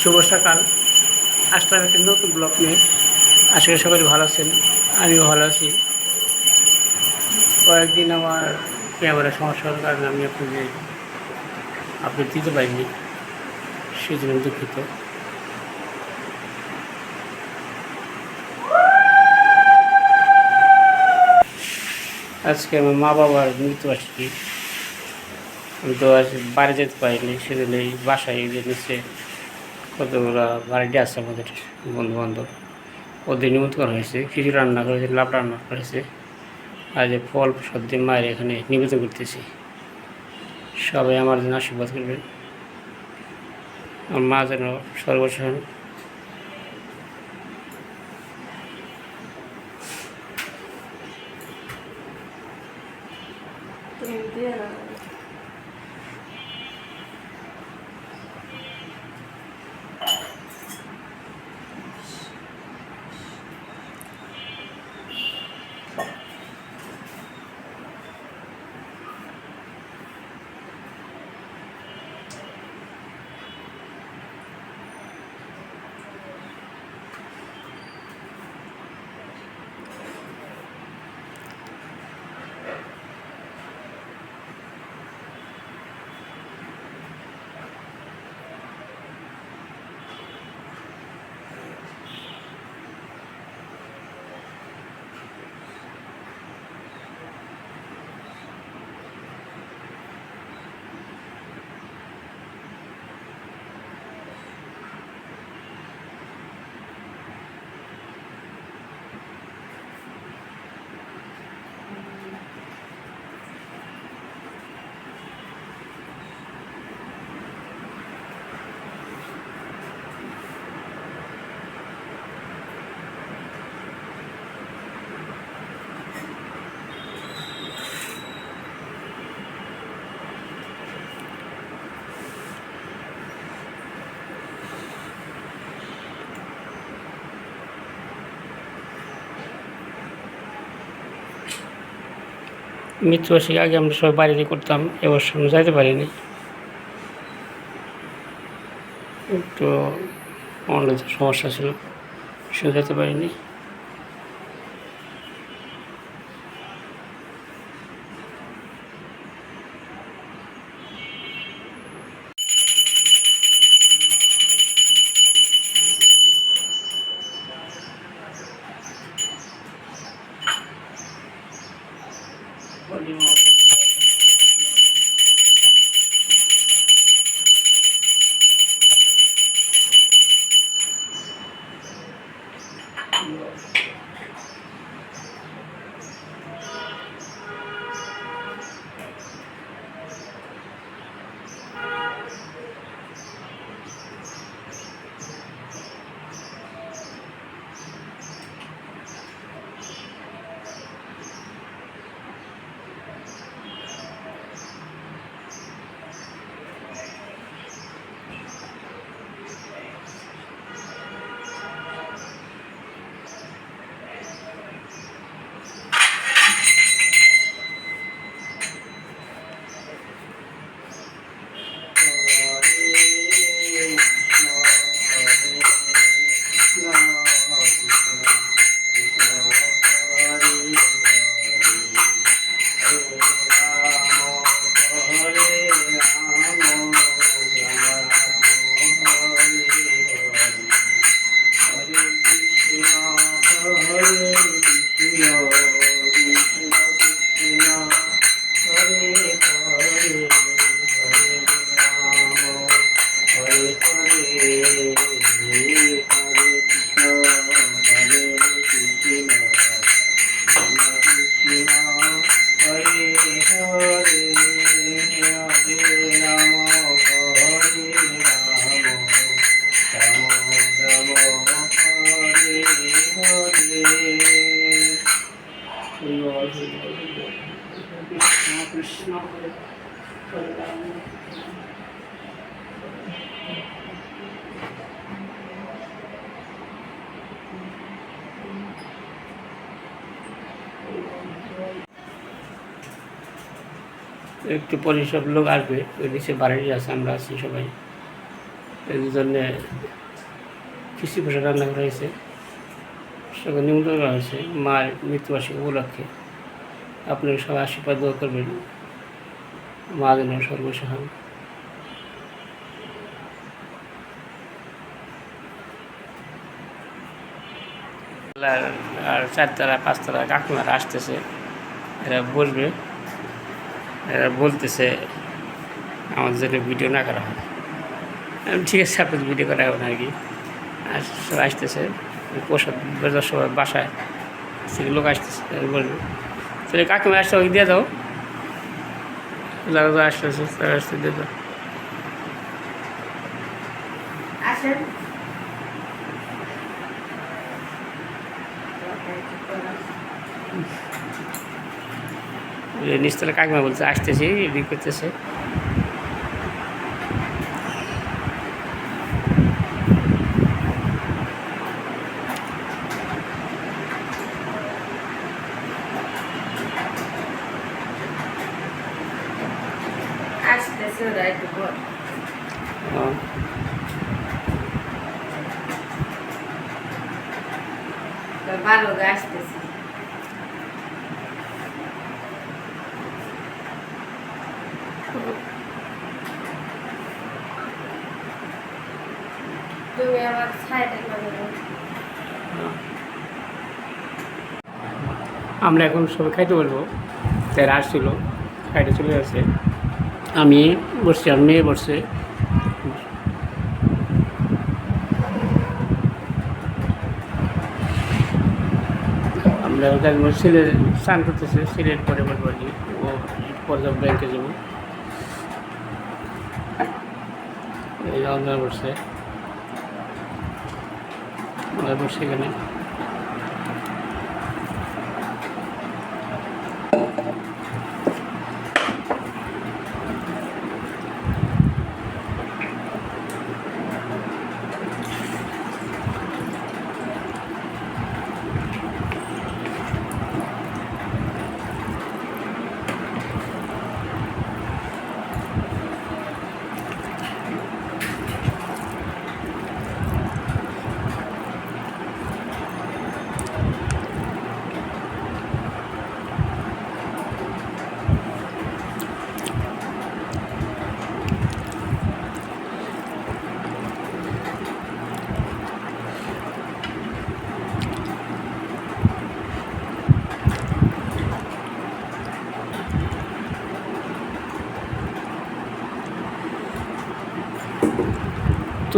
শুভ সকাল। আসলাম একটি নতুন ব্লগ নিয়ে। আশা করি সকলে ভালো আছেন, আমিও ভালো আছি। কয়েকদিন আমার ক্যামেরা সমস্যার কারণে আমি আপনাকে আপডেট দিতে পারিনি সেই জন্য দুঃখিত। আজকে আমার মা বাবার মৃত্যুবার্ষিকী। আমি তো আজ বাড়ি যেতে পারিনি সেজন্য এই বাসায় যে কতগুলো বাড়িতে আছে আমাদের বন্ধুবান্ধব। ওদের নিমন্ত্রণ হয়েছে কিছু রান্না করেছে লাভ রান্না করেছে আর যে ফল সর্দি মায়ের এখানে নিবেদন করতেছি। সবাই আমার জন্য আশীর্বাদ করবেন। আমার মা যেন সর্বসান মৃত্যুবার্ষিকী আগে আমরা সবাই বাড়িতে করতাম এবার সামনে যাইতে পারিনি। একটু অন্য সমস্যা ছিল সে যেতে পারিনি। একটু পরে সব লোক আসবে, ওই নিচে বাড়ি আছে, আমরা আছি সবাই। এই জন্যে খিস্তি পোষা রান্না করা হয়েছে। সবাই নিমন্ত্রণ করা হয়েছে মার মৃত্যুবার্ষিকী উপলক্ষে। আপনারা সবাই আশীর্বাদ করবেন। মা যেন সর্বস্ব হন আর চারতলা, পাঁচতলা কাকুমারা আসতেছে, এরা বলবে, এরা বলতেছে, আমাদের জন্য ভিডিও না করা হয়। ঠিক আছে আপনাদের ভিডিও করা হবে না আর কি। আর আসতেছে, প্রসাদ সবাই বাসায় লোক আসতেছে বলবে, তাহলে কাকিমা আসতে দিয়ে দাও। যারা যারা আসতেছে তারা আসতে দাও আসেন। নিচতলা কাকিমা বলছে আসতেছি রেডি করতেছে আসতেছে ওরা একটু পর ও, তো ভালো গা আসতেছে করে আমরা এখন সবাই খাইতে বলব। তাই আসছিল খাইতে চলে যাচ্ছে আমি বসছি, আর মেয়ে বসছে। আমরা ওখানে ছেলে স্নান করতেছে ছেলের পরে বলব আর কি। ও পরে ব্যাংকে যাব। এই বসছে। আমরা বসে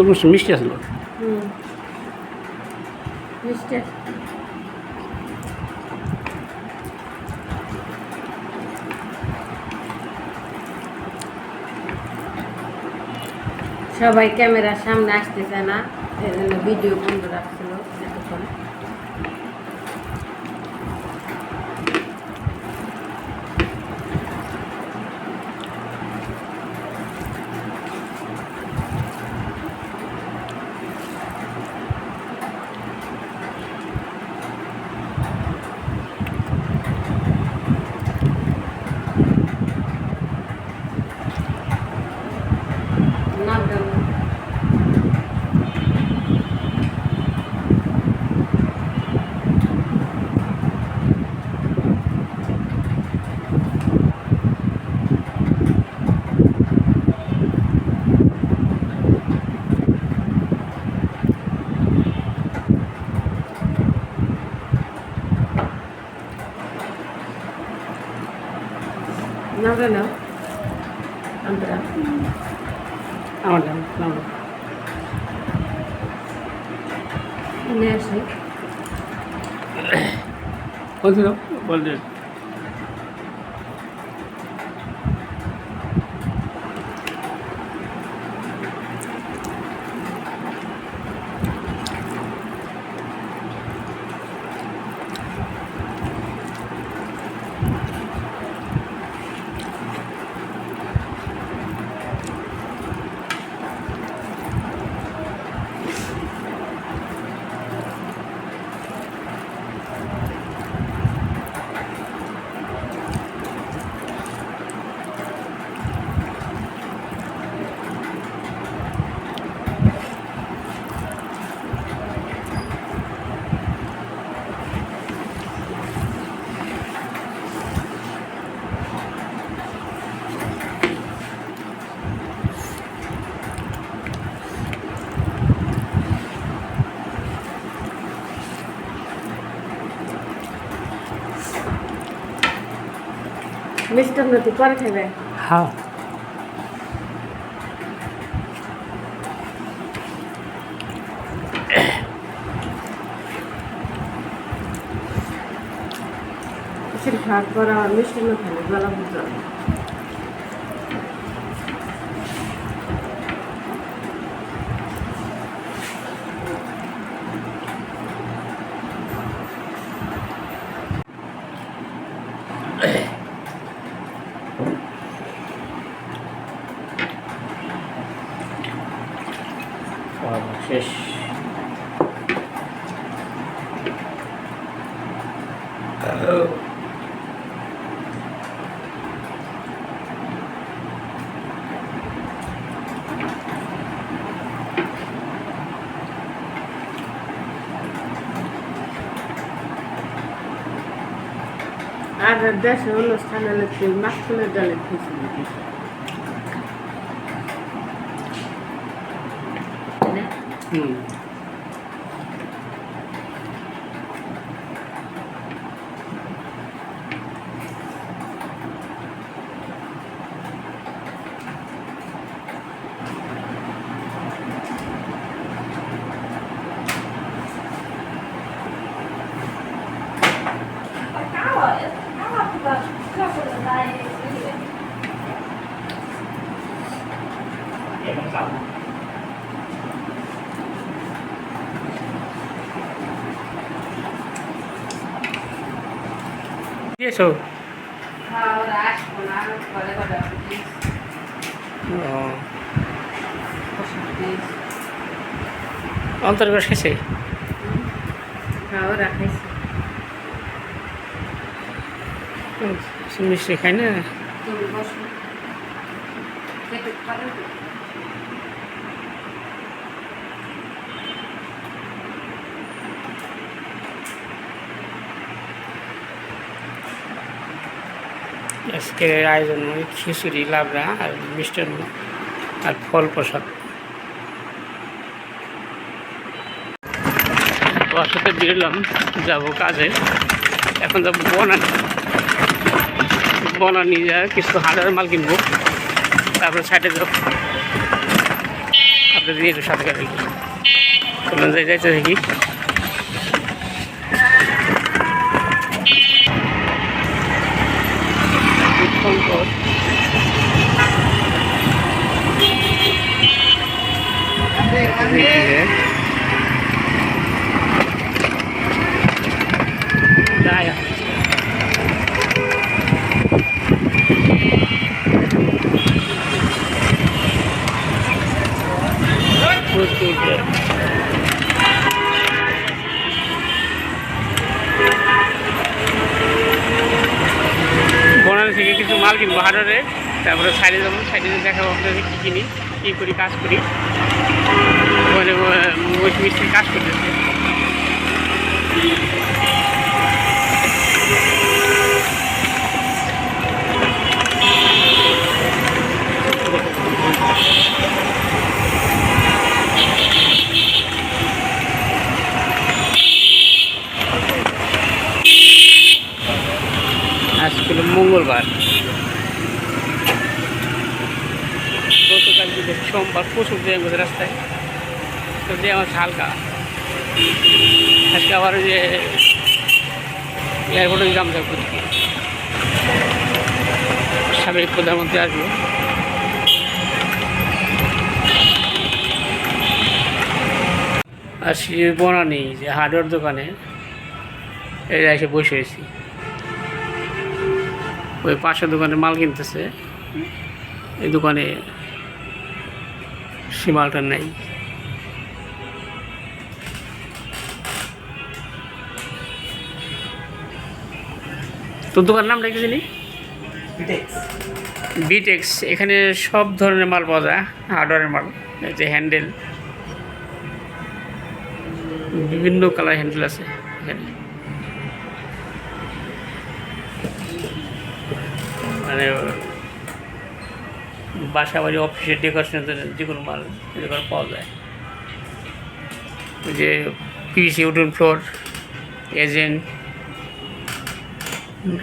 তরমুজ মিষ্টি আসলো। সবাই ক্যামেরার সামনে আসতেছে না ভিডিও বন্ধ রাখছিল নাম গান আমরা আমার নাম নাম मिस्टर नथी पर खेवे हाँ श्री ठाकुर मिस्टर नथी गलम जाए আর দেশে অনুষ্ঠান হলে তুই মাছকুলের ডালে খেয়েছি হুম ও। অন্তর্বাস খেয়েছে মিষ্টি খাই না? তুমি বসো খেতে পারো তো? আজকে আয়োজন খিচুড়ি, লাবড়া আর মিষ্টান্ন আর ফল প্রসাদ। সাথে বেরোলাম, যাব কাজে। এখন যাব বনানি। বনানি যা, কিছু হাজার মাল কিনবো। তারপরে সাইডে যাব। আপনাদের সাথে চলুন যাই যাইতে দেখি প্রচুর জ্যাম। বনানি থেকে কিছু মাল কিনবো হাটারে, তারপরে সাইডে যাব, সাইডে দেখাবো আপনাদের কী কিনি, কী করি, কাজ করি ওখানে ওই মিস্ত্রি কাজ করতেছে। আজকে মঙ্গলবার। গতকাল সোমবার প্রচুর জ্যাম রাস্তায়। জ্যাম আছে হালকা। আজকে আবার যে এয়ারপোর্টে জাম থাকব সাবেক প্রধানমন্ত্রী আসবে। আর সে বনানি যে হার্ডওয়্যার দোকানে এই এসে বসে হয়েছি ওই পাশের দোকানে মাল কিনতেছে। এই দোকানে সে মালটা নেই। তোর দোকান নামটা কি জানি? বিটেক্স এখানে সব ধরনের মাল পাওয়া যায় হার্ডওয়ারের মাল এই যে হ্যান্ডেল বিভিন্ন কালার হ্যান্ডেল আছে এখানে। মানে বাসা বাড়ি অফিসের ডেকোরেশনের জন্য যে কোনো মাল এগুলো পাওয়া যায়। যে পিসি উডেন ফ্লোর এজেন্ট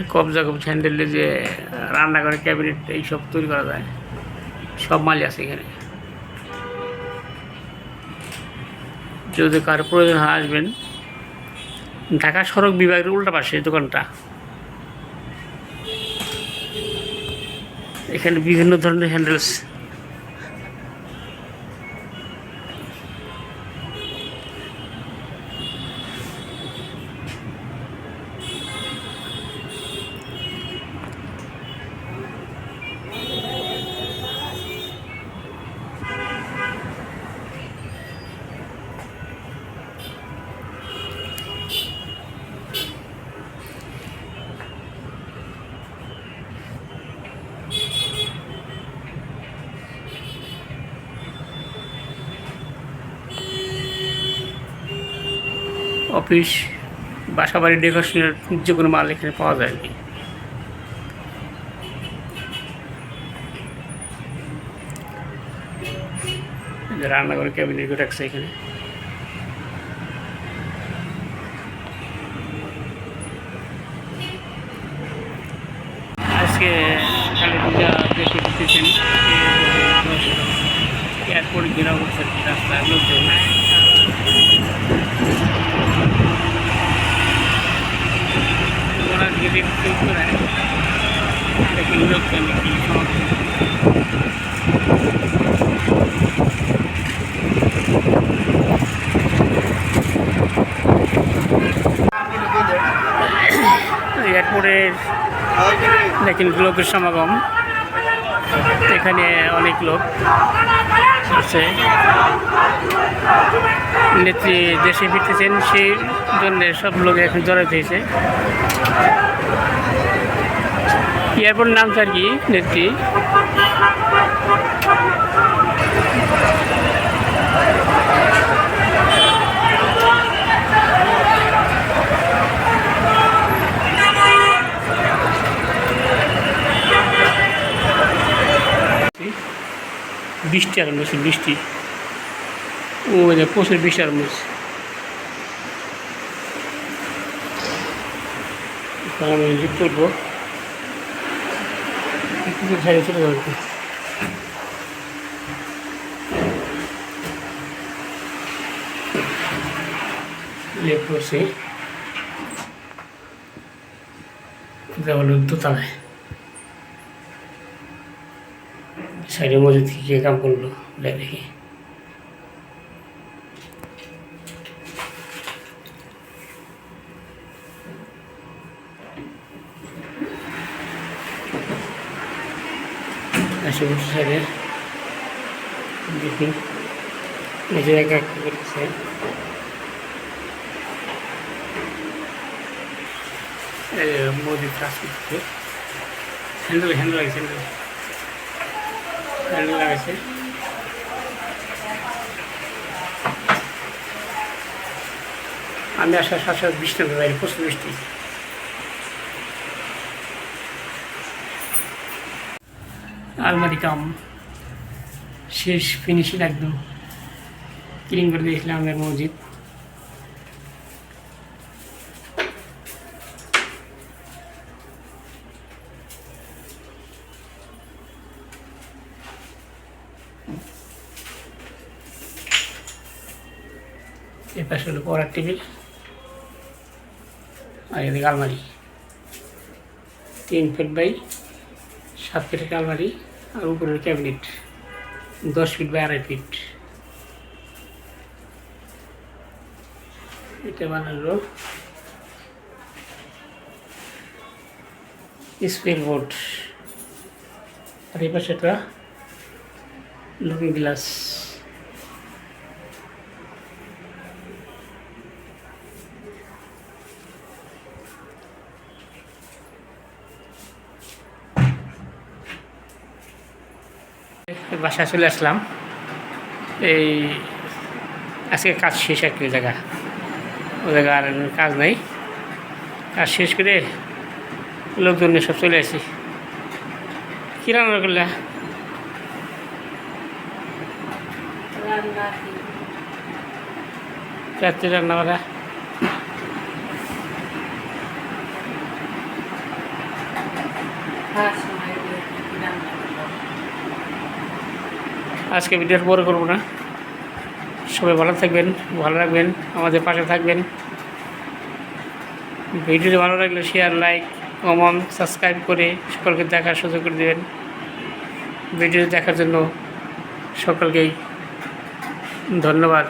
কবজা কবজ হ্যান্ডেলে যে, রান্নাঘরে ক্যাবিনেট এইসব তৈরি করা যায়। সব মালই আছে এখানে। যদি কারও প্রয়োজন হয় আসবেন। ঢাকা সড়ক বিভাগের উল্টা পাশে এই দোকানটা। এখানে বিভিন্ন ধরনের হ্যান্ডেলস অফিস বাসা বাড়ি ডেকোরেশনের যে কোনো মাল এখানে পাওয়া যায় আর কি। এই যে রান্নাঘরে ক্যাবিনেট রাখছে এখানে। আজকে এয়ারপোর্ট ঘেরাও করছে রাস্তায় লোকজন। এয়ারপোর্টের দেখেন লোকের সমাগম। এখানে অনেক লোক। আছে নেত্রী দেশে ফিরতেছেন, সেই জন্য সব লোক এখন জড়াতে হয়েছে। এয়ারপোর্ট নাম স্যার কি? নেত্রী? বৃষ্টি আরম্ভ হয়েছে, বৃষ্টি। ও যে প্রচুর বৃষ্টি আরম্ভ হয়েছে। আমি করব। চলে এটা দোতলায়। সাইডে মজুদ কি কে কাম করল দেখ। দেখি। সাইডে নিজের করতেছে। হ্যান্ডেল হ্যান্ডেল হ্যান্ডেল হ্যান্ডেল লাগাইছে আমি আসার সাথে সাথে বৃষ্টি নেমে বাইরে, প্রচুর বৃষ্টি। আলমারি কাম, শেষ ফিনিশিং একদম। ক্লিন করে দিয়েছিলাম আমাদের মসজিদ এই পাশে হলো পড়ার টেবিল আর এদিকে আলমারি। তিন ফিট বাই সাত ফিটের আলমারি আর উপরের ক্যাবিনেট দশ ফিট বাই আড়াই ফিট এটা বানালো স্পিল বোর্ড। আর এই পাশে একটা লুকিং গ্লাস। বাসায় চলে আসলাম। এই আজকে কাজ শেষ আর কি জায়গা। ওই জায়গা আর কাজ নাই। কাজ শেষ করে লোকজন সব চলে আসি। কী রান্না করলে? রাত্রে রান্না করা। খাওয়ার সময় এগুলো কি কি রান্না করব আজকে ভিডিওর বড় করব না। সবাই ভালো থাকবেন, ভালো রাখবেন, আমাদের পাশে থাকবেন। ভিডিওটি ভালো লাগলে শেয়ার লাইক কমন সাবস্ক্রাইব করে সকলকে দেখার সুযোগ করে দেবেন। ভিডিও দেখার জন্য সকলকেই ধন্যবাদ।